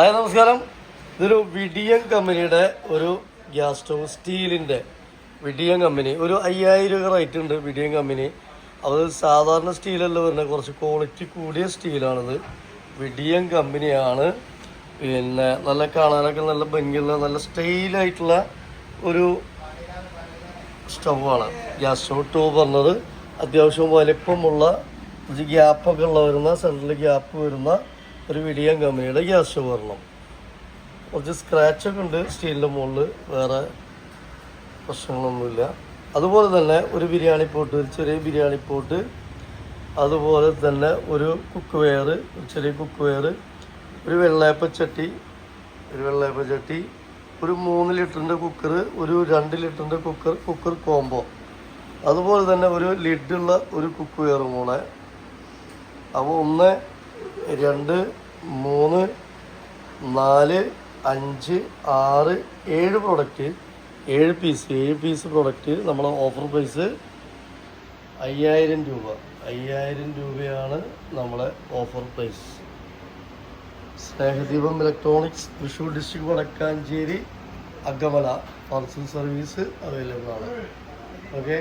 Hi നമസ്കാരം. ഇതൊരു വിഡിയം കമ്പനിയുടെ ഒരു ഗ്യാസ് സ്റ്റവ് സ്റ്റീലിന്റെ വിഡിയം കമ്പനി. ഒരു അയ്യായിരം രൂപ റേറ്റ് ഉണ്ട് വിഡിയം കമ്പനി. അത് സാധാരണ സ്റ്റീലല്ല വരുന്നത് കുറച്ച് ക്വാളിറ്റി കൂടിയ സ്റ്റീലാണിത്. വിഡിയം കമ്പനിയാണ്. പിന്നെ നല്ല കാണാനൊക്കെ നല്ല ഭംഗിയുള്ള നല്ല സ്റ്റൈലായിട്ടുള്ള ഒരു സ്റ്റവാണ്. ഗ്യാസ് സ്റ്റവ് ടൂ പറഞ്ഞത്. അത്യാവശ്യം വലിപ്പമുള്ള ഗ്യാപ്പൊക്കെ ഉള്ള വരുന്ന സെൻട്രൽ ഗ്യാപ്പ് വരുന്ന ഒരു വിഡിയം കമ്പനിയുടെ ഗ്യാസ് വരണം കുറച്ച് സ്ക്രാച്ചൊക്കെ ഉണ്ട് സ്റ്റീലിന്റെ മുകളിൽ വേറെ പ്രശ്നങ്ങളൊന്നുമില്ല. അതുപോലെ തന്നെ ഒരു ബിരിയാണി പോട്ട് ഒരു ചെറിയ ബിരിയാണി പോട്ട് അതുപോലെ തന്നെ ഒരു കുക്ക് വെയർ ഒരു ചെറിയ കുക്ക് വെയർ ഒരു വെള്ളയപ്പ ചട്ടി ഒരു വെള്ളയപ്പ ചട്ടി ഒരു മൂന്ന് ലിറ്ററിന്റെ കുക്കർ ഒരു രണ്ട് ലിറ്ററിന്റെ കുക്കർ കുക്കർ കോംബോ അതുപോലെ തന്നെ ഒരു ലിഡുള്ള ഒരു കുക്ക് വെയറും കൂടെ അപ്പോൾ ഒന്ന് രണ്ട് മൂന്ന് നാല് അഞ്ച് ആറ് ഏഴ് പ്രൊഡക്റ്റ് ഏഴ് പീസ് ഏഴ് പീസ് പ്രൊഡക്റ്റ് നമ്മളെ ഓഫർ പ്രൈസ് അയ്യായിരം രൂപ. അയ്യായിരം രൂപയാണ് നമ്മളെ offer price Snehadeepam electronics Thrissur district Vadakkanchery Agamala parcel service available ആണ്. ഓക്കെ